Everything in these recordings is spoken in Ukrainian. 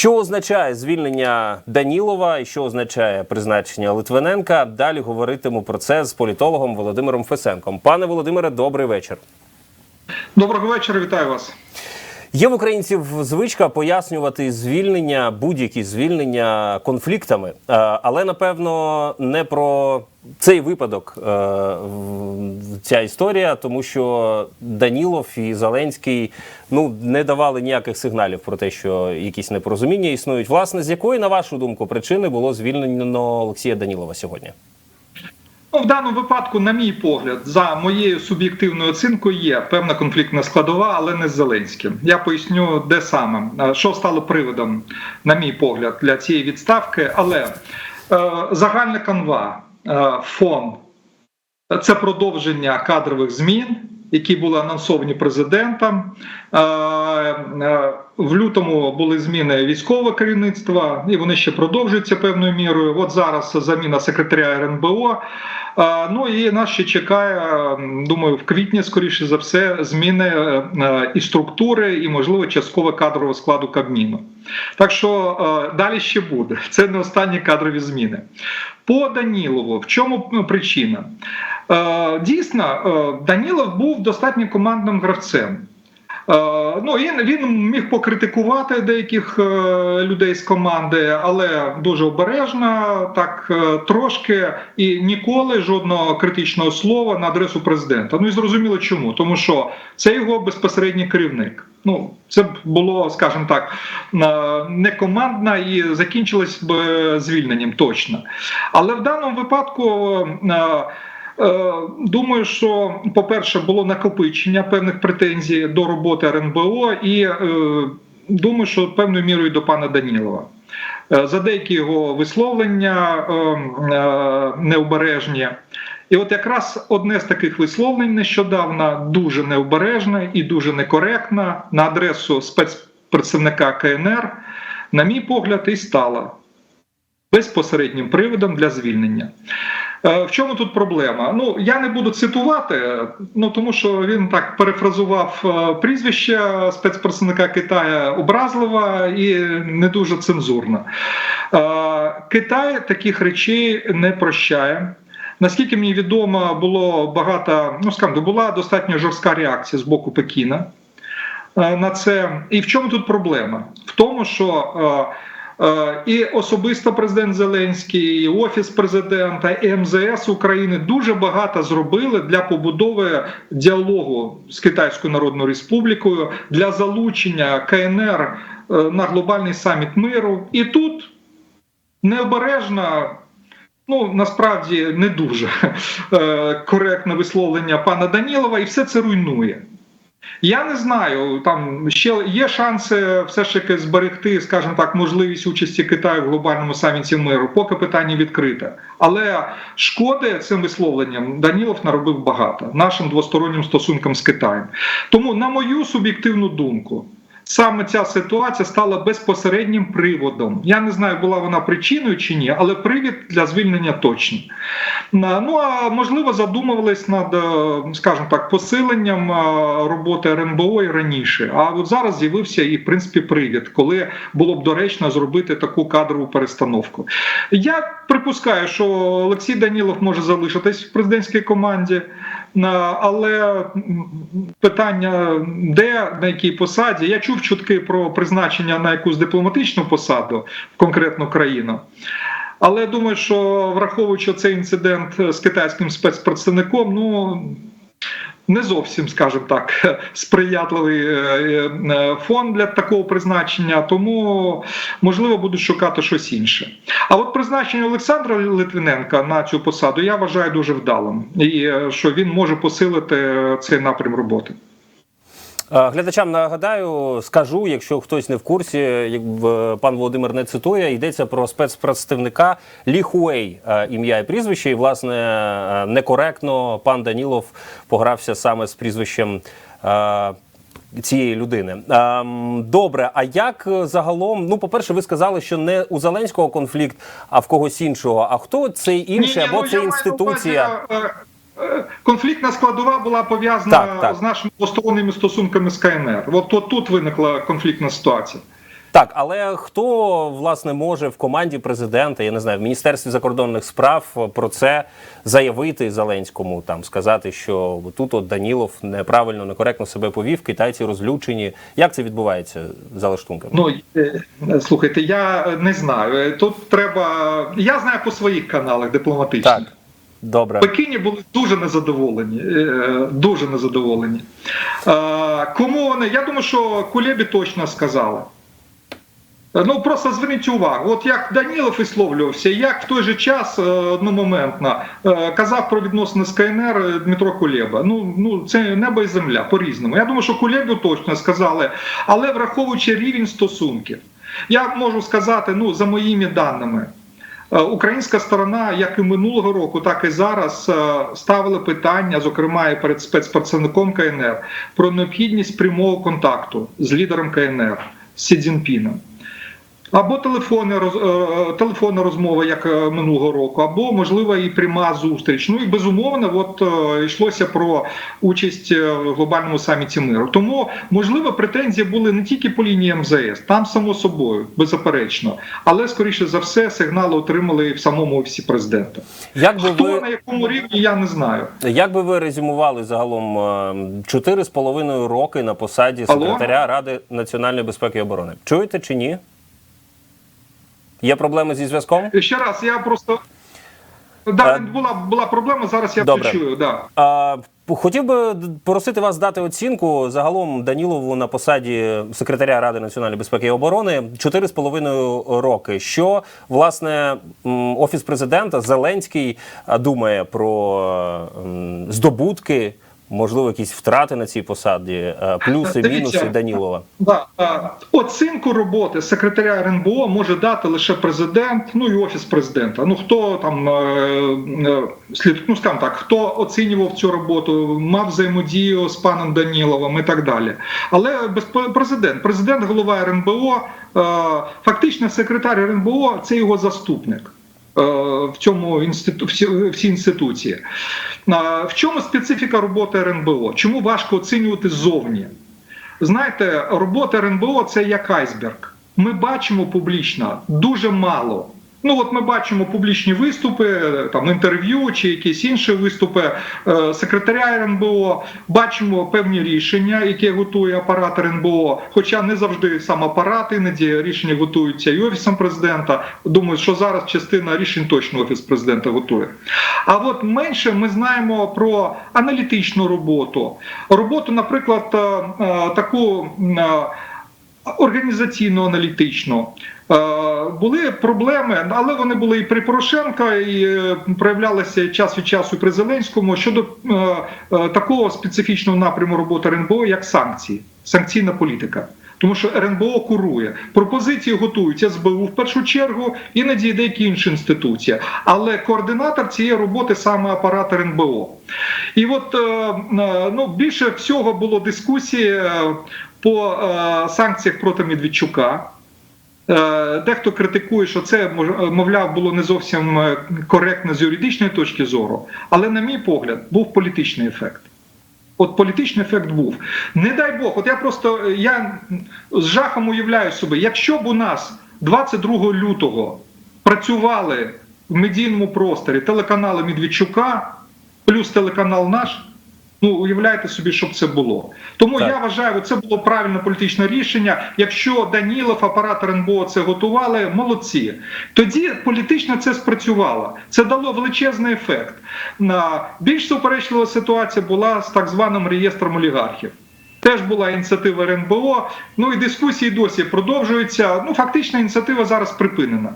Що означає звільнення Данілова і що означає призначення Литвиненка? Далі говоритиму про це з політологом Володимиром Фесенком. Пане Володимире, добрий вечір. Доброго вечора, вітаю вас. Є в українців звичка пояснювати звільнення, будь-які звільнення конфліктами, Е, але напевно не про цей випадок е, ця історія, тому що Данілов і Зеленський ну не давали ніяких сигналів про те, що якісь непорозуміння існують. Власне, з якої, на вашу думку, причини було звільнено Олексія Данілова сьогодні? Ну, в даному випадку, на мій погляд, за моєю суб'єктивною оцінкою, є певна конфліктна складова, але не з Зеленським. Я поясню, де саме Е, що стало приводом, на мій погляд, для цієї відставки. Але е, загальна канва, е, фон це продовження кадрових змін, які були анонсовані президентом. Е, е, В лютому були зміни військового керівництва, і вони ще продовжуються певною мірою. От зараз заміна секретаря РНБО. Ну і нас ще чекає, думаю, в квітні, скоріше за все, зміни е, е, і структури, і можливо частково кадрового складу Кабміну. Так що е, далі ще буде. Це не останні кадрові зміни. По Данілову, в чому причина? Дійсно, Данілов був достатньо командним гравцем. Е, Ну, він, він міг покритикувати деяких е, людей з команди, але дуже обережно, так е, трошки і ніколи жодного критичного слова на адресу президента. Ну і зрозуміло чому, тому що це його безпосередній керівник. Ну, це було, скажімо так, не командна і закінчилось б звільненням точно. Але в даному випадку. Е, Думаю, що, по-перше, було накопичення певних претензій до роботи РНБО, і е, думаю, що певною мірою до пана Данілова. Е, За деякі його висловлення необережні. І от якраз одне з таких висловлень нещодавно дуже необережне і дуже некоректне на адресу спецпредставника КНР, на мій погляд, і стало безпосереднім приводом для звільнення. Е, В чому тут проблема? Ну я не буду цитувати, ну тому що він так перефразував е, прізвище спецпредставника Китая образливо і не дуже цензурно. Е, Китай таких речей не прощає. Наскільки мені відомо, було багато, ну скажімо, була достатньо жорстка реакція з боку Пекіна на це. І в чому тут проблема? В тому, що І особисто президент Зеленський, і офіс президента, і МЗС України дуже багато зробили для побудови діалогу з Китайською Народною Республікою для залучення КНР е, на глобальний саміт миру. І тут необережно. Ну, насправді не дуже е, коректне висловлення пана Данілова, і все це руйнує. Я не знаю, там ще є шанси все ж таки зберегти, скажімо так, можливість участі Китаю в глобальному саміті миру, поки питання відкрите. Але шкоди цим висловленням Данілов наробив багато нашим двостороннім стосункам з Китаєм. Тому, на мою суб'єктивну думку, саме ця ситуація стала безпосереднім приводом. Я не знаю, була вона причиною чи ні, але привід для звільнення точний. Ну а можливо, задумувались над, е, скажімо так, посиленням е, роботи РНБО і раніше. А от зараз з'явився і в принципі привід, коли було б доречно зробити таку кадрову перестановку. Я припускаю, що Олексій Данілов може залишитись в президентській команді. Але питання, де на якій посаді, я чув чутки про призначення на якусь дипломатичну посаду в конкретну країну. Але думаю, що враховуючи цей інцидент з китайським спецпредставником, ну не зовсім, скажімо так, сприятливий е, е, фон для такого призначення, тому можливо будуть шукати щось інше. А от призначення Олександра Литвиненка на цю посаду я вважаю дуже вдалим, і е, що він може посилити цей напрям роботи. Е, Глядачам нагадаю, скажу, якщо хтось не в курсі, як пан Володимир не цитує, йдеться про спецпредставника Лі Хуей, е, ім'я і прізвище. І, власне, е, некоректно пан Данілов погрався саме з прізвищем. Цієї людини Ем, добре. А як загалом? Ну, по-перше, ви сказали, що не у Зеленського конфлікт, а в когось іншого. А хто цей інший або ну, це інституція? Конфліктна складова була пов'язана Так, так. з нашими двосторонніми стосунками з КНР. От, от тут виникла конфліктна ситуація. Так, але хто власне може в команді президента, я не знаю, в міністерстві закордонних справ про це заявити Зеленському, там сказати, що тут от Данілов неправильно, некоректно себе повів, китайці розлючені. Як це відбувається за лаштунками? Ну е, слухайте, я не знаю. Тут треба. Я знаю по своїх каналах дипломатичних. Так, добре. Пекіні були дуже незадоволені. е, Дуже незадоволені. Кому вони? Я думаю, що Кулебі точно сказали. Ну просто зверніть увагу, от як Данілов висловлювався, як в той же час е, одномоментно е, казав про відносини з КНР Дмитро Кулеба. Ну ну це небо і земля по-різному. Я думаю, що Кулебу точно сказали, але враховуючи рівень стосунків, я можу сказати, ну за моїми даними. Е, Українська сторона, як і минулого року, так і зараз е, ставила питання, зокрема і перед спецпрацівником КНР, про необхідність прямого контакту з лідером КНР Сі Цзіньпіном. Або телефонна роз, е, телефонна розмова, як е, минулого року, або можливо і пряма зустріч. Ну і безумовно, от е, йшлося про участь е, в глобальному саміті миру. Тому можливо претензії були не тільки по лінії МЗС, там само собою, беззаперечно, але скоріше за все сигнали отримали і в самому офісі президента. Як би Хто ви на якому рівні, я не знаю. як би ви резюмували загалом е, чотири з половиною роки на посаді Алло? секретаря Ради національної безпеки і оборони? Чуєте чи ні? Є проблеми зі зв'язком? Ще раз, я просто да, Е, була була проблема. Зараз я добре. все чую. Да. А, хотів би просити вас дати оцінку загалом Данілову на посаді секретаря Ради національної безпеки і оборони 4,5 роки. Що власне офіс президента Зеленський думає про здобутки, можливо, якісь втрати на цій посаді, е, плюси, Дивіться. мінуси Данілова. Да, оцінку роботи секретаря РНБО може дати лише президент, ну і офіс президента. Ну хто там е, е, слід, ну скажімо так, хто оцінював цю роботу, мав взаємодію з паном Даніловим і так далі. Але без президент, президент, голова РНБО, фактично секретар РНБО це його заступник. Е, В цьому інститу всі інституції. В чому специфіка роботи РНБО? Чому важко оцінювати ззовні? Знаєте, робота РНБО це як айсберг. Ми бачимо публічно дуже мало. Ну от ми бачимо публічні виступи, там інтерв'ю чи якісь інші виступи е, секретаря РНБО. Бачимо певні рішення, які готує апарат РНБО. Хоча не завжди сам апарат, іноді рішення готуються і офісом президента. Думаю, що зараз частина рішень точно офіс президента готує. А от менше ми знаємо про аналітичну роботу, роботу, наприклад, е, е, таку. е, Організаційно-аналітично Е, були проблеми, але вони були і при Порошенка, і е, проявлялися час від часу при Зеленському щодо е, е, такого специфічного напряму роботи РНБО, як санкції, санкційна політика. Тому що РНБО курує пропозиції готуються СБУ в першу чергу, іноді деякі інші інституції. Але координатор цієї роботи саме апарат РНБО. І от е, е, ну, більше всього було дискусії е, по е, санкціях проти Медведчука. Е, Дехто критикує, що це мовляв було не зовсім е, коректно з юридичної точки зору, але, на мій погляд, був політичний ефект. От політичний ефект був. Не дай Бог, от я просто е, я з жахом уявляю собі, якщо б у нас 22 лютого працювали в медійному просторі телеканали Медведчука плюс телеканал наш. Ну, уявляйте собі, щоб це було. Тому Так. я вважаю, це було правильне політичне рішення. Якщо Данілов, апарат РНБО це готували, молодці. Тоді політично це спрацювало. Це дало величезний ефект. На більш суперечлива ситуація була з так званим реєстром олігархів. Теж була ініціатива РНБО. Ну і дискусії досі продовжуються. Ну, фактично, ініціатива зараз припинена.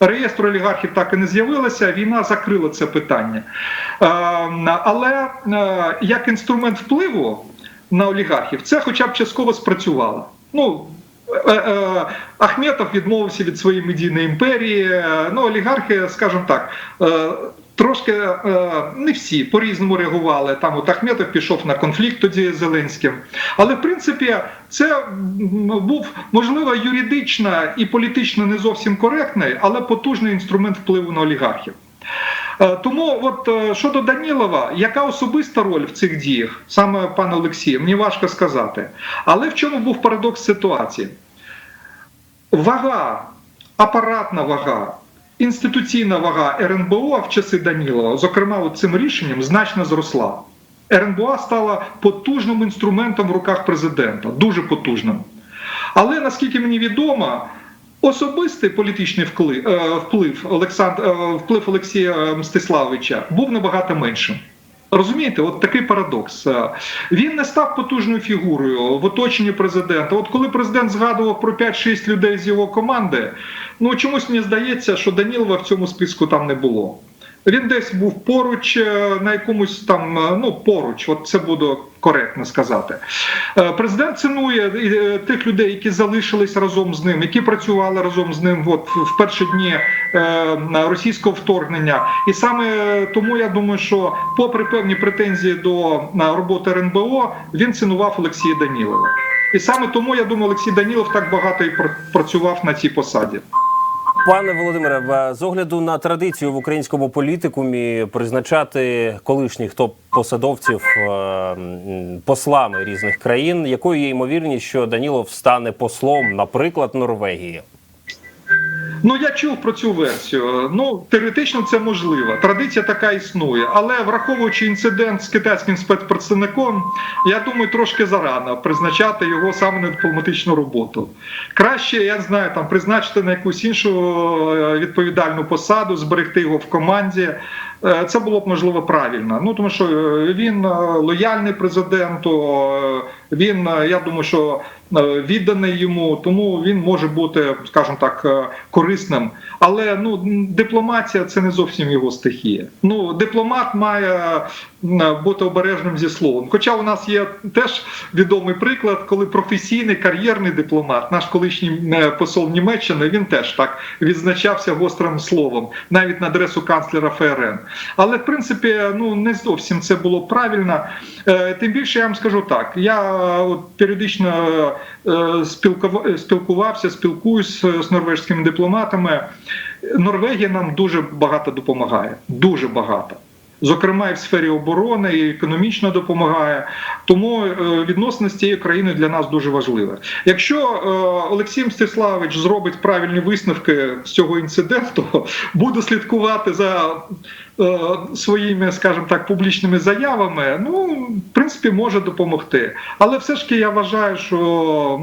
Реєстр олігархів так і не з'явилося, війна закрила це питання. Е, Але е, як інструмент впливу на олігархів, це хоча б частково спрацювало. Ну, е, е, Ахметов відмовився від своєї медійної імперії. Ну, олігархи, скажімо так, трошки е, не всі по-різному реагували. Там от Ахметов пішов на конфлікт тоді з Зеленським. Але в принципі це був можливо юридично і політично не зовсім коректний, але потужний інструмент впливу на олігархів. Е, Тому, от е, щодо Данілова, яка особиста роль в цих діях, саме пане Олексію, мені важко сказати. Але в чому був парадокс ситуації? вага, апаратна вага, інституційна вага РНБО в часи Данілова, зокрема цим рішенням, значно зросла. РНБО стала потужним інструментом в руках президента, дуже потужним. Але наскільки мені відомо, особистий політичний вплив, е, вплив, е, вплив Олексія Мстиславовича був набагато меншим. Розумієте, от такий парадокс. Е, Він не став потужною фігурою в оточенні президента. От коли президент згадував про 5-6 людей з його команди, ну чомусь мені здається, що Данілова в цьому списку там не було. Він десь був поруч е, на якомусь там, е, ну поруч, от це буду коректно сказати. Е, Президент цінує тих людей, які залишились разом з ним, які працювали разом з ним от, в перші дні російського вторгнення. І саме тому я думаю, що, попри певні претензії до роботи РНБО, він цінував Олексія Данілова. І саме тому я думаю, Олексій Данілов так багато і пр- працював на цій посаді. Пане Володимире, з огляду на традицію в українському політикумі призначати колишніх топ-посадовців е, послами різних країн, якою є ймовірність, що Данілов стане послом, наприклад, Норвегії? Ну я чув про цю версію. Ну теоретично це можливо. Традиція така існує, але враховуючи інцидент з китайським спецпредставником, я думаю, трошки зарано призначати його саме на дипломатичну роботу. Краще, я знаю, там призначити на якусь іншу е, відповідальну посаду, зберегти його в команді. Е, Це було б можливо правильно. Ну тому що е, він е, лояльний президенту. Він, я думаю, що відданий йому, тому він може бути, скажімо так, корисним. Але ну дипломатія це не зовсім його стихія. Ну дипломат має бути обережним зі словом. Хоча у нас є теж відомий приклад, коли професійний кар'єрний дипломат, наш колишній посол Німеччини, він теж так відзначався гострим словом, навіть на адресу канцлера ФРН. Але в принципі, ну не зовсім це було правильно. Е, Тим більше я вам скажу так: я е, от періодично е, спілкувався, спілкуюсь з норвежськими дипломатами. Норвегія нам дуже багато допомагає, дуже багато. Зокрема, і в сфері оборони, і економічно допомагає. Тому е, відносини з цією країною для нас дуже важливі. Якщо е, Олексій Мстиславович зробить правильні висновки з цього інциденту, буде слідкувати за е, своїми, скажімо так, публічними заявами, ну в принципі може допомогти. Але все ж таки я вважаю, що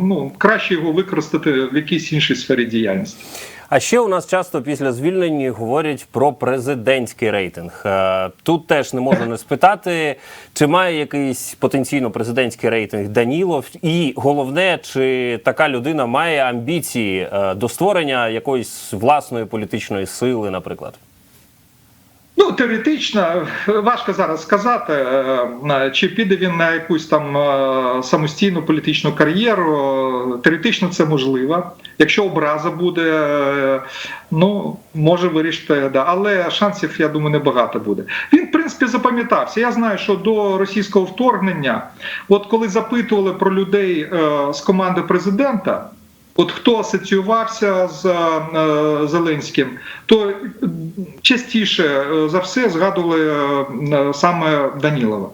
ну краще його використати в якійсь іншій сфері діяльності. А ще у нас часто після звільнення говорять про президентський рейтинг. Е, Тут теж не можна не спитати, чи має якийсь потенційно президентський рейтинг Данілов, і головне, чи така людина має амбіції е, до створення якоїсь власної політичної сили, наприклад. Ну, теоретично важко зараз сказати, е, чи піде він на якусь там е, самостійну політичну кар'єру. Теоретично це можливо. Якщо образа буде, е, ну може вирішити, да. але шансів, я думаю, небагато буде. Він, в принципі, запам'ятався. Я знаю, що до російського вторгнення, от коли запитували про людей е, з команди президента. От хто асоціювався з е, Зеленським, то е, частіше е, за все згадували е, саме Данілова.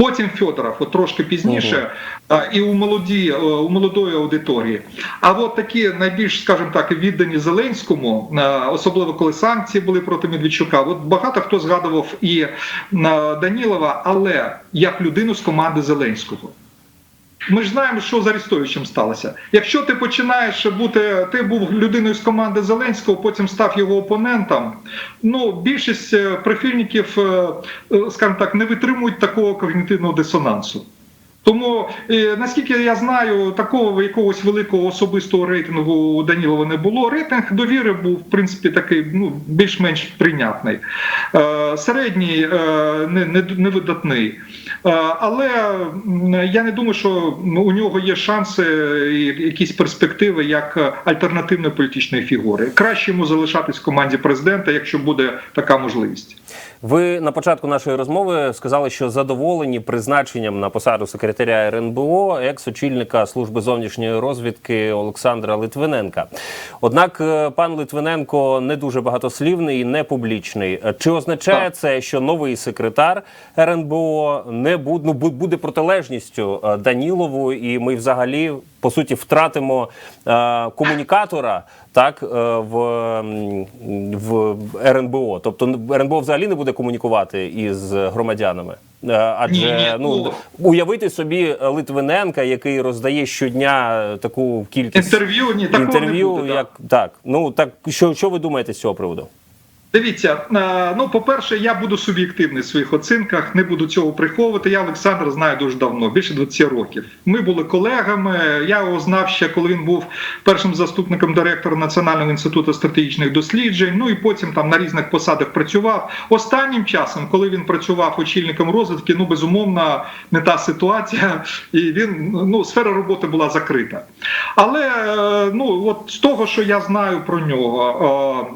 Потім Федоров, от трошки пізніше, а, і у молоді, е, у молодої аудиторії. А от такі найбільш, скажімо так, віддані Зеленському, е, особливо коли санкції були проти Медведчука. От багато хто згадував і е, Данілова, але як людину з команди Зеленського. Ми ж знаємо, що з Арістовичем сталося. Якщо ти починаєш бути, ти був людиною з команди Зеленського, потім став його опонентом. Ну, більшість е, прихильників, е, е, скажімо так, не витримують такого когнітивного дисонансу. Тому, е, наскільки я знаю, такого якогось великого особистого рейтингу у Данілова не було. Рейтинг довіри був, в принципі, такий ну, більш-менш прийнятний. Е, середній, е, не. Е, але я не думаю, що у нього є шанси якісь перспективи як альтернативної політичної фігури. Краще йому залишатись в команді президента, якщо буде така можливість. Ви на початку нашої розмови сказали, що задоволені призначенням на посаду секретаря РНБО екс-очільника служби зовнішньої розвідки Олександра Литвиненка. Однак е, пан Литвиненко не дуже багатослівний і не публічний. Чи означає Так. це, що новий секретар РНБО не буде, ну, буде протилежністю е, Данілову, і ми взагалі по суті втратимо е, комунікатора так е, в, в РНБО. Тобто РНБО взагалі не буде комунікувати із громадянами. Е, Адже Ні, ні, ну ну- уявити собі Литвиненка, який роздає щодня таку кількість Інтерв'ю ні, інтерв'ю, як так. Ну так що, що ви думаєте з цього приводу? Дивіться, е, ну по-перше, я буду суб'єктивний в своїх оцінках, не буду цього приховувати. Я Олександра знаю дуже давно, більше 20 років. Ми були колегами. Я його знав ще, коли він був першим заступником директора Національного інституту стратегічних досліджень. Ну і потім там на різних посадах працював. Останнім часом, коли він працював очільником розвідки, ну безумовно не та ситуація, і він ну сфера роботи була закрита. Але е, ну от з того, що я знаю про нього,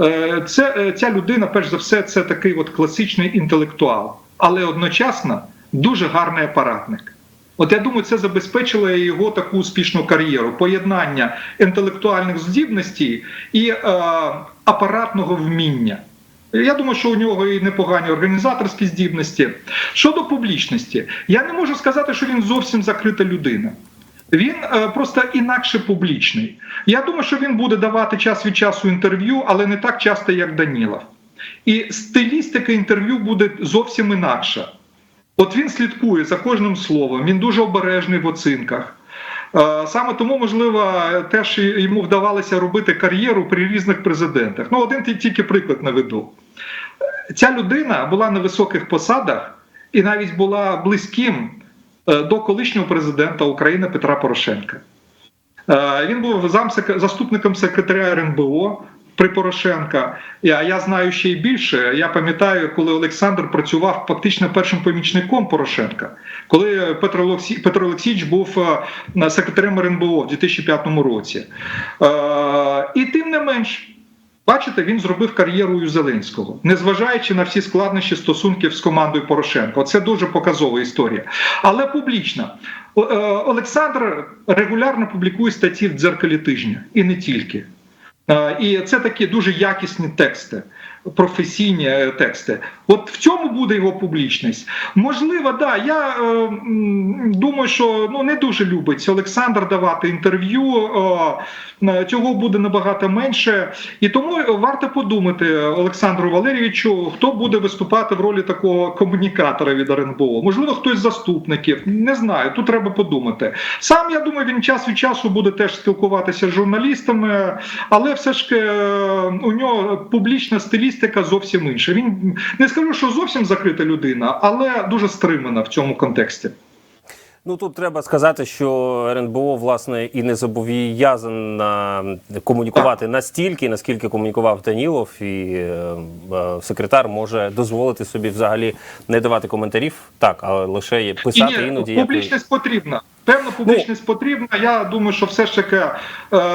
е, е, е, ця людина, перш за все, це такий от класичний інтелектуал, але одночасно дуже гарний апаратник. От я думаю, це забезпечило його таку успішну кар'єру, поєднання інтелектуальних здібностей і е, апаратного вміння. Я думаю, що у нього і непогані організаторські здібності. Щодо публічності, я не можу сказати, що він зовсім закрита людина. Він е, просто інакше публічний. Я думаю, що він буде давати час від часу інтерв'ю, але не так часто, як Данілов. І стилістика інтерв'ю буде зовсім інакша. От він слідкує за кожним словом, він дуже обережний в оцінках. Е, Саме тому, можливо, теж йому вдавалося робити кар'єру при різних президентах. Ну, один тільки приклад наведу. Ця людина була на високих посадах і навіть була близьким до колишнього президента України Петра Порошенка. Е, Він був заступником секретаря РНБО при Порошенка. А я знаю ще й більше. Я пам'ятаю, коли Олександр працював фактично першим помічником Порошенка, коли Петро Олексій, Петро Олексійович був е, секретарем РНБО в 2005 році. Е, І тим не менш. Бачите, він зробив кар'єру у Зеленського, незважаючи на всі складнощі стосунків з командою Порошенко. Це дуже показова історія. Але публічна. Е, Олександр регулярно публікує статті в дзеркалі тижня і не тільки. Е, І це такі дуже якісні тексти, професійні е, тексти. От в цьому буде його публічність. Можливо, да. Я е, думаю, що ну не дуже любить Олександр давати інтерв'ю. е, Цього буде набагато менше, і тому варто подумати Олександру Валерійовичу, хто буде виступати в ролі такого комунікатора від РНБО. Можливо, хтось з заступників. Не знаю. Тут треба подумати. Сам я думаю, він час від часу буде теж спілкуватися з журналістами, але все ж е, у нього публічна стилістика зовсім інша. Він не скажу, що зовсім закрита людина, але дуже стримана в цьому контексті. Ну тут треба сказати, що РНБО власне і не зобов'язана комунікувати настільки, наскільки комунікував Данілов, і е, е, секретар може дозволити собі взагалі не давати коментарів, так, а лише писати І ні, іноді. як- публічність потрібна. Певна публічність потрібна. Я думаю, що все ж таки е,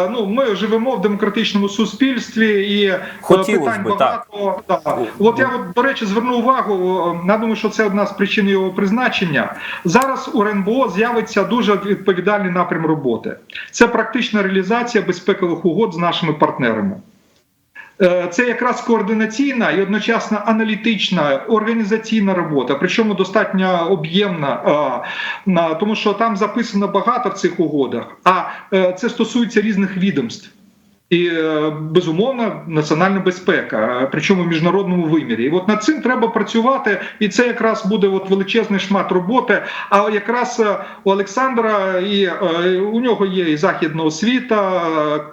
ну ми живемо в демократичному суспільстві і е, Хотілось питань би, так. багато. Да. От я от, до речі зверну увагу. е, Я думаю, що це одна з причин його призначення. Зараз у РНБО з'явиться дуже відповідальний напрям роботи. Це практична реалізація безпекових угод з нашими партнерами. Е, Це якраз координаційна і одночасно аналітична організаційна робота, причому достатньо об'ємна, е, тому що там записано багато в цих угодах, а е, це стосується різних відомств. І е, безумовно національна безпека, причому в міжнародному вимірі. І от над цим треба працювати, і це якраз буде от величезний шмат роботи. А якраз е, у Олександра і е, у нього є і західна освіта,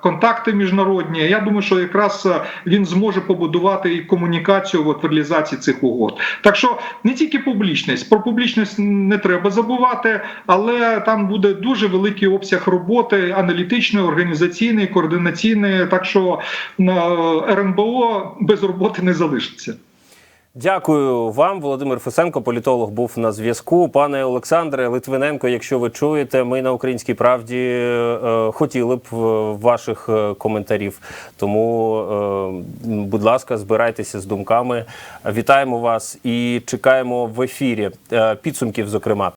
контакти міжнародні. Я думаю, що якраз він зможе побудувати і комунікацію от в реалізації цих угод. Так що не тільки публічність, про публічність не треба забувати, але там буде дуже великий обсяг роботи аналітичної, організаційної, координаційної. Так що РНБО без роботи не залишиться. Дякую вам, Володимир Фесенко, політолог, був на зв'язку. Пане Олександре Литвиненко, якщо ви чуєте, ми на українській правді е, хотіли б е, ваших е, коментарів. Тому, е, будь ласка, збирайтеся з думками. Вітаємо вас і чекаємо в ефірі е, підсумків, зокрема.